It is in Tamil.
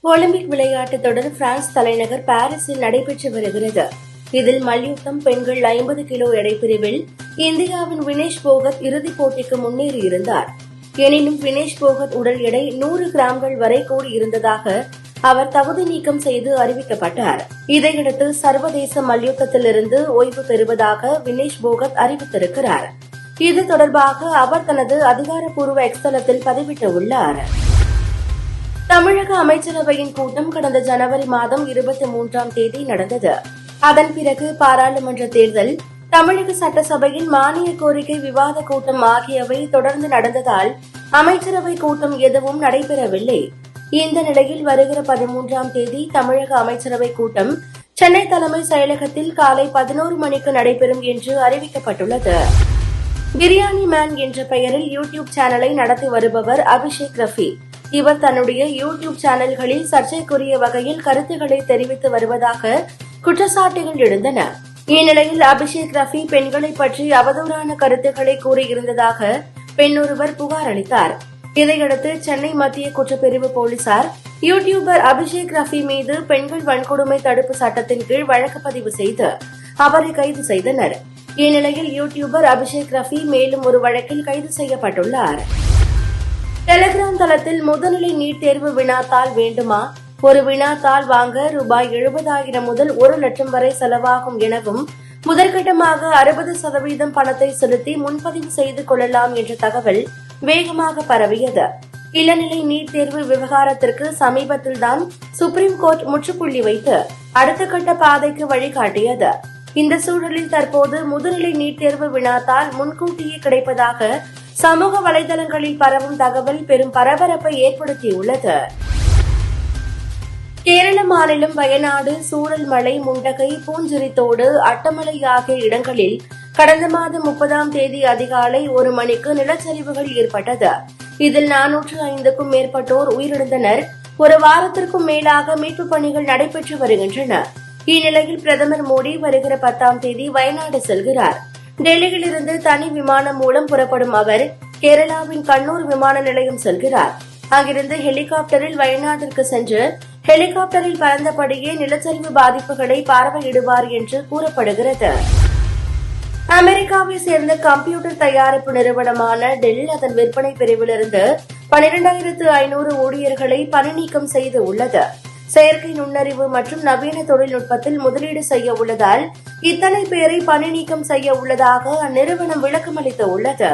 ஒலிம்பிக் விளையாட்டுத் தொடர் பிரான்ஸ் தலைநகர் பாரிஸில் நடைபெற்று வருகிறது. இதில் மல்யுத்தம் பெண்கள் ஐம்பது கிலோ எடைப்பிரிவில் இந்தியாவின் வினேஷ் போகத் இறுதிப் போட்டிக்கு முன்னேறியிருந்தார். எனினும் வினேஷ் போகத் உடல் எடை நூறு கிராம்கள் வரை கூடியிருந்ததாக அவர் தகுதி நீக்கம் செய்து அறிவிக்கப்பட்டார். இதையடுத்து சர்வதேச மல்யுத்தத்திலிருந்து ஓய்வு பெறுவதாக வினேஷ் போகத் அறிவித்திருக்கிறார். இது தொடர்பாக அவர் தனது அதிகாரப்பூர்வ எக்ஸ்தலத்தில் பதிவிட்டுள்ளார். தமிழக அமைச்சரவையின் கூட்டம் கடந்த ஜனவரி மாதம் இருபத்தி மூன்றாம் தேதி நடந்தது. அதன் பிறகு பாராளுமன்ற தேர்தல் தமிழக சட்டசபையின் மானிய கோரிக்கை விவாத கூட்டம் ஆகியவை தொடர்ந்து நடந்ததால் அமைச்சரவை கூட்டம் எதுவும் நடைபெறவில்லை. இந்த நிலையில் வருகிற பதிமூன்றாம் தேதி தமிழக அமைச்சரவை கூட்டம் சென்னை தலைமை செயலகத்தில் காலை பதினோரு மணிக்கு நடைபெறும் என்று அறிவிக்கப்பட்டுள்ளது. பிரியாணி மேன் என்ற பெயரில் யூடியூப் சேனலை நடத்தி வருபவர் அபிஷேக் ரஃபி. இவர் தன்னுடைய யூடியூப் சேனல்களில் சர்ச்சைக்குரிய வகையில் கருத்துக்களை தெரிவித்து வருவதாக குற்றச்சாட்டுகள் எழுந்தன. இந்நிலையில் அபிஷேக் ரஃபி பெண்களை பற்றி அவதூறான கருத்துக்களை கூறியிருந்ததாக பெண் ஒருவர் புகார் அளித்தார். இதையடுத்து சென்னை மத்திய குற்றப்பிரிவு போலீசார் யூடியூபர் அபிஷேக் ரஃபி மீது பெண்கள் வன்கொடுமை தடுப்பு சட்டத்தின் கீழ் வழக்கு பதிவு செய்து அவரை கைது செய்தனர். இந்நிலையில் யூடியூபர் அபிஷேக் ரஃபி மேலும் ஒரு வழக்கில் கைது செய்யப்பட்டுள்ளார். டெலிகிராம் தளத்தில் முதுநிலை நீட் தேர்வு வினாத்தாள் வேண்டுமா? ஒரு வினாத்தாள் வாங்க ரூபாய் எழுபதாயிரம் முதல் ஒரு லட்சம் வரை செலவாகும் எனவும் முதற்கட்டமாக அறுபது சதவீதம் பணத்தை செலுத்தி முன்பதிவு செய்து கொள்ளலாம் என்ற தகவல் வேகமாக பரவியது. இளநிலை நீட் தேர்வு விவகாரத்திற்கு சமீபத்தில்தான் சுப்ரீம் கோர்ட் முற்றுப்புள்ளி வைத்து அடுத்த கட்ட பாதைக்கு வழிகாட்டியது. இந்த சூழலில் தற்போது முதுநிலை நீட் தேர்வு வினாத்தால் முன்கூட்டியே கிடைப்பதாக சமூக வலைதளங்களில் பரவும் தகவல் பெரும் பரபரப்பை ஏற்படுத்தியுள்ளது. கேரள மாநிலம் வயநாடு சூரல்மலை முண்டகை பூஞ்சிரித்தோடு அட்டமலை ஆகிய இடங்களில் கடந்த மாதம் முப்பதாம் தேதி அதிகாலை ஒரு மணிக்கு நிலச்சரிவுகள் ஏற்பட்டது. இதில் நானூற்று ஐந்துக்கும் மேற்பட்டோர் உயிரிழந்தனர். ஒரு வாரத்திற்கும் மேலாக மீட்பு பணிகள் நடைபெற்று வருகின்றன. இந்நிலையில் பிரதமர் மோடி வருகிற பத்தாம் தேதி வயநாடு செல்கிறார். டெல்லியிலிருந்து தனி விமானம் மூலம் புறப்படும் அவர் கேரளாவின் கண்ணூர் விமான நிலையம் செல்கிறார். அங்கிருந்து ஹெலிகாப்டரில் வயநாட்டிற்கு சென்று ஹெலிகாப்டரில் பறந்தபடியே நிலச்சரிவு பாதிப்புகளை பார்வையிடுவார் என்று கூறப்படுகிறது. அமெரிக்காவை சேர்ந்த கம்ப்யூட்டர் தயாரிப்பு நிறுவனமான டெல் அதன் விற்பனை பிரிவிலிருந்து பனிரெண்டாயிரத்து ஐநூறு ஊழியர்களை பணிநீக்கம் செய்து உள்ளது. செயற்கை நுண்ணறிவு மற்றும் நவீன தொழில்நுட்பத்தில் முதலீடு செய்ய உள்ளதால் இத்தனை பேரை பணி நீக்கம் செய்ய உள்ளதாக அந்நிறுவனம் விளக்கமளித்துள்ளது